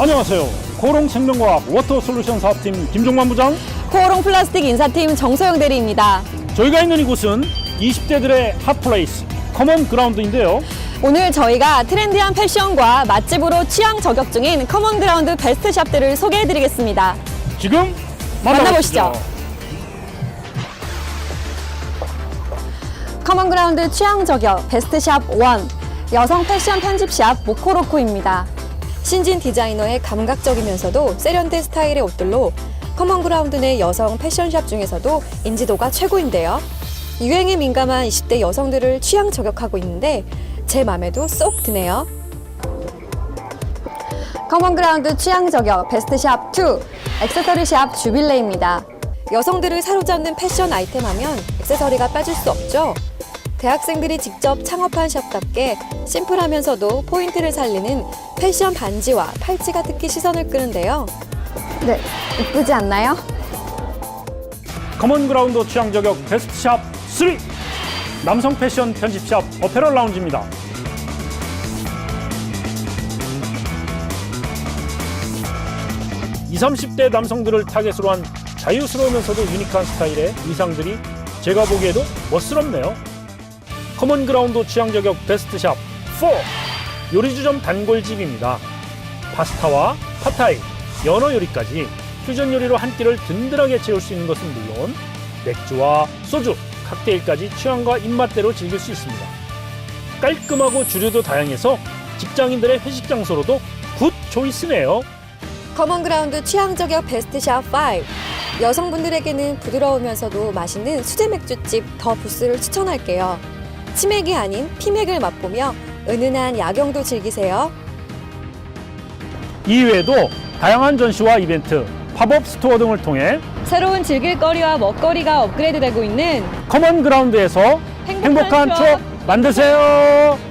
안녕하세요. 고롱생명과학 워터솔루션 사업팀 김종만 부장. 코오롱 플라스틱 인사팀 정소영 대리입니다. 저희가 있는 이곳은 20대들의 핫플레이스 커먼 그라운드인데요. 오늘 저희가 트렌디한 패션과 맛집으로 취향 저격 중인 커먼 그라운드 베스트 샵들을 소개해 드리겠습니다. 지금 만나보시죠. 만나보시죠. 커먼 그라운드 취향 저격 베스트 샵 1. 여성 패션 편집샵 모코로코입니다. 신진 디자이너의 감각적이면서도 세련된 스타일의 옷들로 커먼 그라운드 내 여성 패션샵 중에서도 인지도가 최고인데요. 유행에 민감한 20대 여성들을 취향 저격하고 있는데 제 맘에도 쏙 드네요. 커먼 그라운드 취향 저격 베스트 샵 2. 액세서리 샵 주빌레입니다. 여성들을 사로잡는 패션 아이템 하면 액세서리가 빠질 수 없죠. 대학생들이 직접 창업한 샵답게 심플하면서도 포인트를 살리는 패션 반지와 팔찌가 특히 시선을 끄는데요. 네, 이쁘지 않나요? 커먼 그라운드 취향 저격 베스트 샵 3. 남성 패션 편집샵 어페럴 라운지입니다. 20, 30대 남성들을 타겟으로 한 자유스러우면서도 유니크한 스타일의 의상들이 제가 보기에도 멋스럽네요. 커먼 그라운드 취향 저격 베스트 샵 4. 요리주점 단골집입니다. 파스타와 팟타이, 연어 요리까지 퓨전 요리로 한 끼를 든든하게 채울 수 있는 것은 물론 맥주와 소주, 칵테일까지 취향과 입맛대로 즐길 수 있습니다. 깔끔하고 주류도 다양해서 직장인들의 회식 장소로도 굿 초이스네요. 커먼 그라운드 취향 저격 베스트 샵 5. 여성분들에게는 부드러우면서도 맛있는 수제 맥주집 더 부스를 추천할게요. 치맥이 아닌 피맥을 맛보며 은은한 야경도 즐기세요. 이외에도 다양한 전시와 이벤트, 팝업 스토어 등을 통해 새로운 즐길거리와 먹거리가 업그레이드되고 있는 커먼 그라운드에서 행복한 행복한 추억 추억 만드세요.